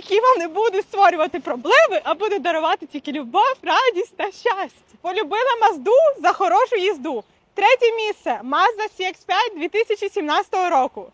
які вам не будуть створювати проблеми, а будуть дарувати тільки любов, радість та щастя. Полюбила Мазду за хорошу їзду. Третє місце Mazda CX-5 2017 року.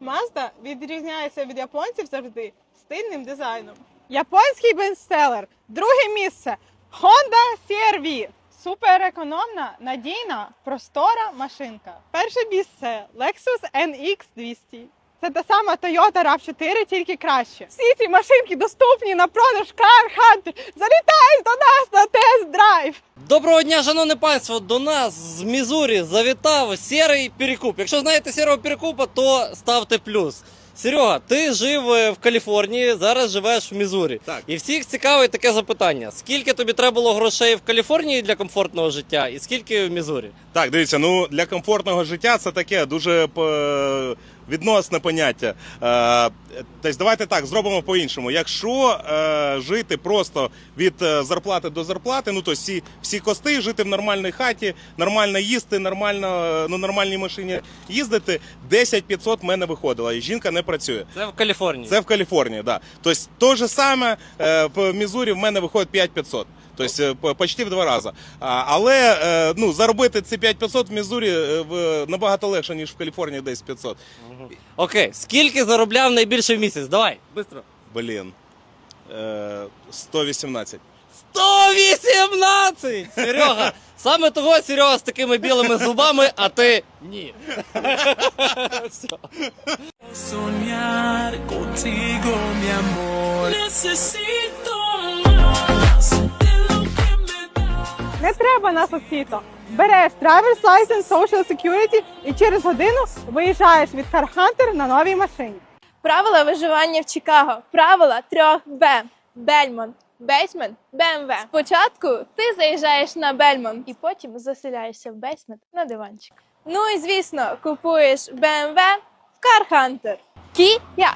Mazda відрізняється від японців завжди стильним дизайном. Японський бестселер. Друге місце Honda CR-V. Суперекономна, надійна, простора машинка. Перше місце Lexus NX 200. Це та сама Toyota RAV4, тільки краще. Всі ці машинки доступні на продаж Car Hunter. Залітай до нас на тест-драйв. Доброго дня, шановне панство! До нас з Мізурі завітав сірий перекуп. Якщо знаєте сірого перекупа, то ставте плюс. Серега, ти жив е, в Каліфорнії, зараз живеш в Мізурі. Так. І всіх цікавить таке запитання: скільки тобі треба було грошей в Каліфорнії для комфортного життя, і скільки в Мізурі? Так, дивіться, ну для комфортного життя це таке дуже е, відносне поняття. Е, тобто давайте так зробимо по-іншому. Якщо е, жити просто від е, зарплати до зарплати, ну то всі, всі кости, жити в нормальній хаті, нормально їсти, нормально ну нормальній машині їздити, 10 500 в мене виходило, і жінка не працює. Це в Каліфорнії. Це в Каліфорнії, да. Тобто то же саме в Мізурі в мене виходить 5500. Тобто е, почти в два рази. Але е, ну, заробити ці 5500 в Мізурі е, в, набагато легше, ніж в Каліфорнії десь 500. Окей, скільки заробляв найбільше в місяць? Давай, швидко. Блін. Е, 118. 118! Серега! Саме того Серега з такими білими зубами, а ти ні. Все. Не треба на сосіто. Береш driver's license, social security і через годину виїжджаєш від Car Hunter на новій машині. Правила виживання в Чикаго. Правила трьох Б. Бельмонт, Бейсмент, БМВ. Спочатку ти заїжджаєш на Бельмонт і потім заселяєшся в бейсмент на диванчик. Ну і звісно, купуєш BMW в Car Hunter. Kia.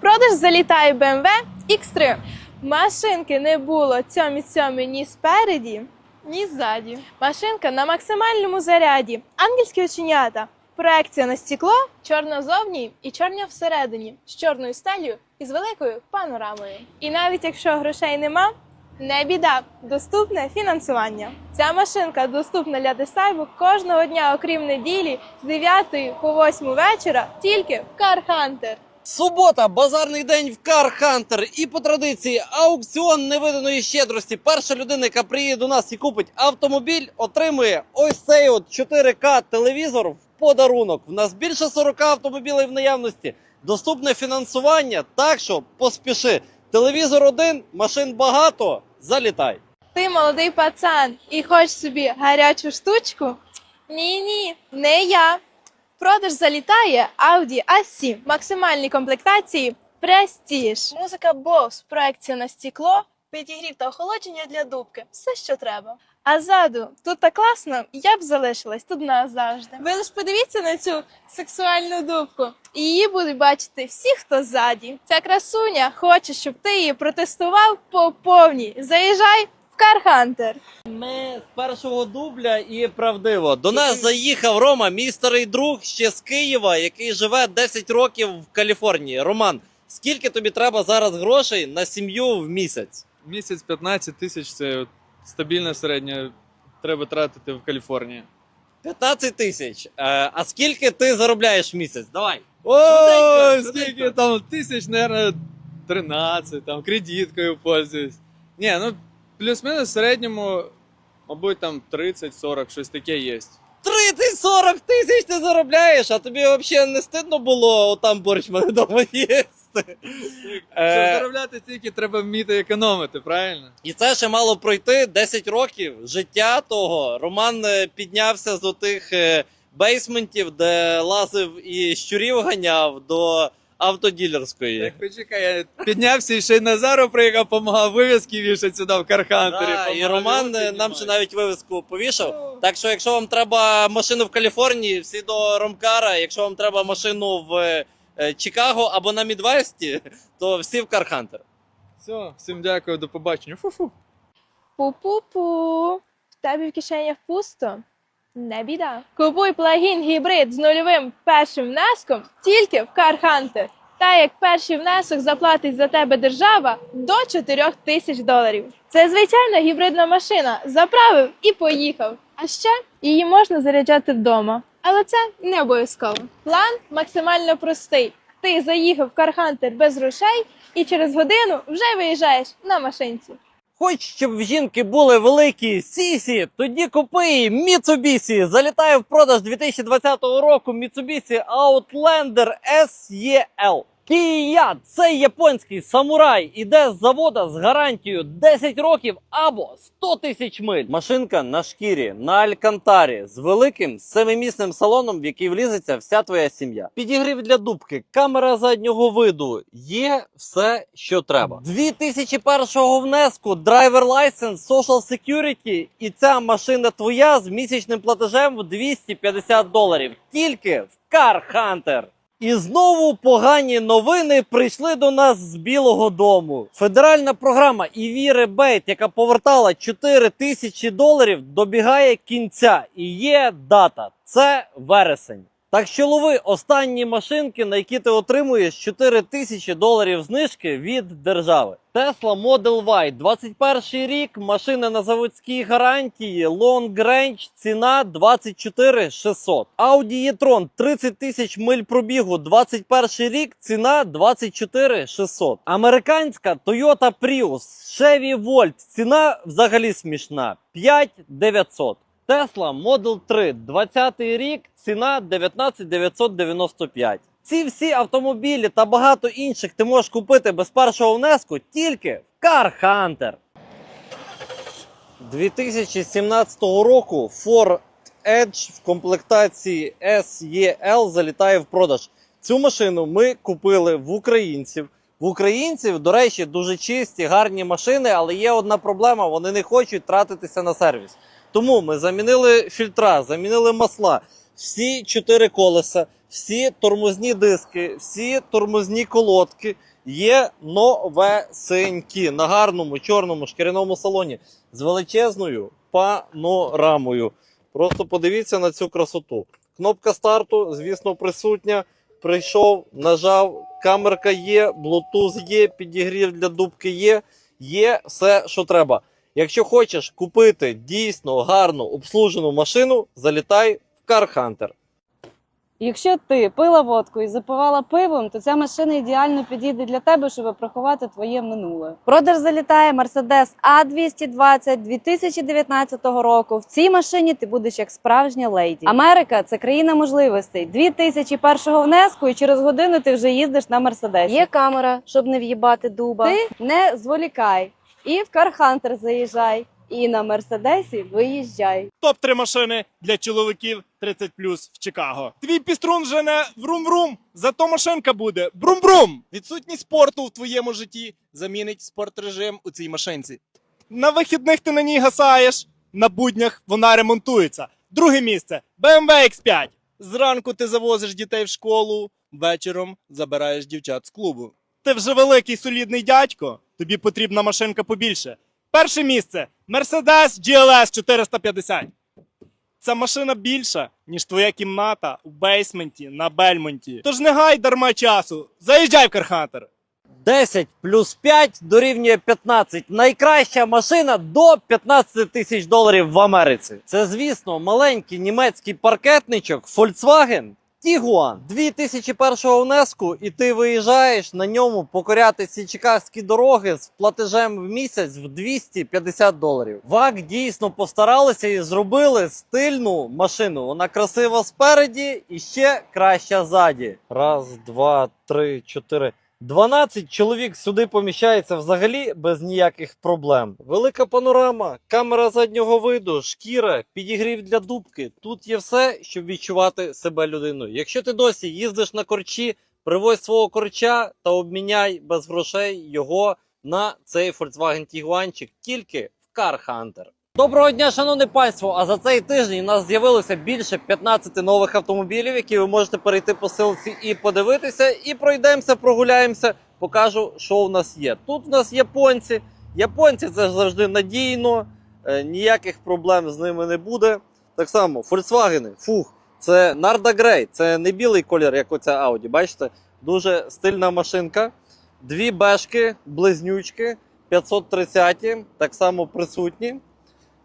Продаж залітає BMW X3. Машинки не було цьомі цьомі ні спереді, ні ззаді. Машинка на максимальному заряді. Ангельські оченята. Проекція на стекло, чорна зовні і чорна всередині, з чорною стелью і з великою панорамою. І навіть якщо грошей нема, не біда, доступне фінансування. Ця машинка доступна для десайбу кожного дня, окрім неділі, з 9 по 8 вечора, тільки в Car Hunter. Субота, базарний день в Car Hunter. І по традиції аукціон невиданої щедрості. Перша людина, яка приїде до нас і купить автомобіль, отримує ось цей от 4К телевізор в подарунок. В нас більше 40 автомобілів в наявності. Доступне фінансування. Так що поспіши. Телевізор один, машин багато. Залітай. Ти молодий пацан і хочеш собі гарячу штучку? Ні, ні, не я. Продаж залітає Audi A7 максимальній комплектації Prestige. Музика Bose, проекція на стекло, підігрів та охолодження для дубки. Все, що треба. А ззаду тут так класно, я б залишилась тут назавжди. Ви лиш подивіться на цю сексуальну дубку. І Її будуть бачити всі, хто ззаді. Ця красуня хоче, щоб ти її протестував по повній. Заїжджай Hunter. Ми з першого дубля і правдиво. До нас заїхав Рома, мій старий друг ще з Києва, який живе 10 років в Каліфорнії. Роман, скільки тобі треба зараз грошей на сім'ю в місяць? Місяць 15 тисяч це от стабільне середнє треба тратити в Каліфорнії. 15 тисяч. Е, а скільки ти заробляєш в місяць? Давай. Ой, Швиденько, скільки там тисяч, наверное, 13, там кредиткою пользуюсь. Ні, ну плюс-мінус в середньому, мабуть, там 30-40, щось таке є. 30-40 тисяч ти заробляєш, а тобі взагалі не стидно було отам борщ в мене вдома їсти. Щоб Е, заробляти стільки, треба вміти економити, правильно? І це ще мало пройти 10 років життя того. Роман е, піднявся з отих е, бейсментів, де лазив і щурів ганяв до автоділерської. Так почекай, я піднявся і ще й Назару приїхав, допомагав вивіски вішати сюди в Кархантері. Да, і Роман е, нам ще навіть вивіску Ну. повішав. Так що, якщо вам треба машину в Каліфорнії, всі до Ромкара. Якщо вам треба машину в е, Чикаго або на Мідвесті, то всі в Кархантер. Все, всім дякую, до побачення. Фу-фу. Пу-пу-пу. В тебе в кишенях пусто. Не біда. Купуй плагін гібрид з нульовим першим внеском тільки в Car Та як перший внесок заплатить за тебе держава до 4 тисяч доларів. Це звичайна гібридна машина. Заправив і поїхав. А ще її можна заряджати вдома. Але це не обов'язково. План максимально простий. Ти заїхав в Кархантер без грошей і через годину вже виїжджаєш на машинці. Хоч щоб в жінки були великі сісі, тоді купи її Mitsubishi. Залітає в продаж 2020 року Mitsubishi Outlander SEL. Кія це японський самурай, іде з завода з гарантією 10 років або 100 тисяч миль. Машинка на шкірі, на алькантарі з великим семимісним салоном, в який влізеться вся твоя сім'я. Підігрів для дубки, камера заднього виду. Є все, що треба. 2001 внеску, драйвер лайсенс, social security, і ця машина твоя з місячним платежем в 250 доларів. Тільки в Car Hunter. І знову погані новини прийшли до нас з Білого Дому. Федеральна програма EV Rebate, яка повертала 4 тисячі доларів, добігає кінця. І є дата. Це вересень. Так що лови останні машинки, на які ти отримуєш 4 тисячі доларів знижки від держави. Tesla Model Y, 21 рік, машина на заводській гарантії, Long Range, ціна 24 600. Audi e-tron, 30 тисяч миль пробігу, 21 рік, ціна 24 600. Американська Toyota Prius, Chevy Volt, ціна взагалі смішна, 5 900. Tesla Model 3, 20 рік, ціна 19 995. Ці всі автомобілі та багато інших ти можеш купити без першого внеску тільки в Car Hunter. 2017 року Ford Edge в комплектації SEL залітає в продаж. Цю машину ми купили в українців. В українців, до речі, дуже чисті, гарні машини, але є одна проблема: вони не хочуть тратитися на сервіс. Тому ми замінили фільтра, замінили масла, всі чотири колеса, всі тормозні диски, всі тормозні колодки є новесенькі на гарному чорному шкіряному салоні з величезною панорамою. Просто подивіться на цю красоту. Кнопка старту, звісно, присутня. Прийшов, нажав, камерка є, Bluetooth є, підігрів для дубки є. Є все, що треба. Якщо хочеш купити дійсно гарну обслужену машину, залітай в Car Hunter. Якщо ти пила водку і запивала пивом, то ця машина ідеально підійде для тебе, щоб приховати твоє минуле. Продаж залітає Mercedes A220 2019 року. В цій машині ти будеш як справжня леді. Америка це країна можливостей. 2001 внеску, і через годину ти вже їздиш на Мерседесі. Є камера, щоб не в'їбати дуба. Ти не зволікай. І в Кархантер заїжджай, і на Мерседесі виїжджай. Топ-3 машини для чоловіків 30 в Чикаго. Твій піструн вже не врум-врум, зато машинка буде брум-брум. Відсутність спорту в твоєму житті замінить спортрежим у цій машинці. На вихідних ти на ній гасаєш, на буднях вона ремонтується. Друге місце BMW X5. Зранку ти завозиш дітей в школу, вечором забираєш дівчат з клубу. Ти вже великий солідний дядько, тобі потрібна машинка побільше. Перше місце Mercedes GLS 450. Ця машина більша, ніж твоя кімната у бейсменті на Бельмонті. Тож не гай дарма часу. Заїжджай в Кархантер. 10 плюс 5 дорівнює 15. Найкраща машина до 15 тисяч доларів в Америці. Це, звісно, маленький німецький паркетничок Volkswagen Tiguan 2001 внеску, і ти виїжджаєш на ньому покоряти ці чикагські дороги з платежем в місяць в 250 доларів. ВАК дійсно постаралися і зробили стильну машину. Вона красива спереді і ще краща ззаді. Раз, два, три, чотири. 12 чоловік сюди поміщається взагалі без ніяких проблем. Велика панорама, камера заднього виду, шкіра, підігрів для дубки. Тут є все, щоб відчувати себе людиною. Якщо ти досі їздиш на корчі, привозь свого корча та обміняй без грошей його на цей Volkswagen Tiguanчик тільки в Car Hunter. Доброго дня, шановне панство! А за цей тиждень у нас з'явилося більше 15 нових автомобілів, які ви можете перейти по силці і подивитися. І пройдемося, прогуляємося, покажу, що у нас є. Тут у нас японці. Японці це завжди надійно, е, ніяких проблем з ними не буде. Так само, Volkswagen, фух, це Нарда Грей, це не білий колір, як оця Audi. Бачите? Дуже стильна машинка. Дві бешки, близнючки, 530, так само присутні.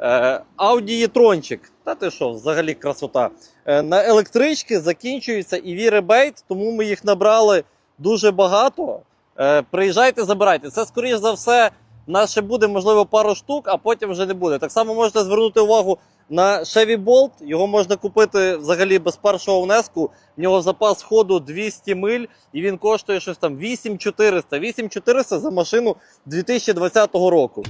Е, Audi e-tronчик. Та ти що, взагалі красота. Е, на електрички закінчується EV ребейт, тому ми їх набрали дуже багато. Е, приїжджайте, забирайте. Це, скоріш за все, нас ще буде, можливо, пару штук, а потім вже не буде. Так само можете звернути увагу на Chevy Bolt. Його можна купити взагалі без першого внеску. В нього запас ходу 200 миль, і він коштує щось там 8400. 8400 за машину 2020 року.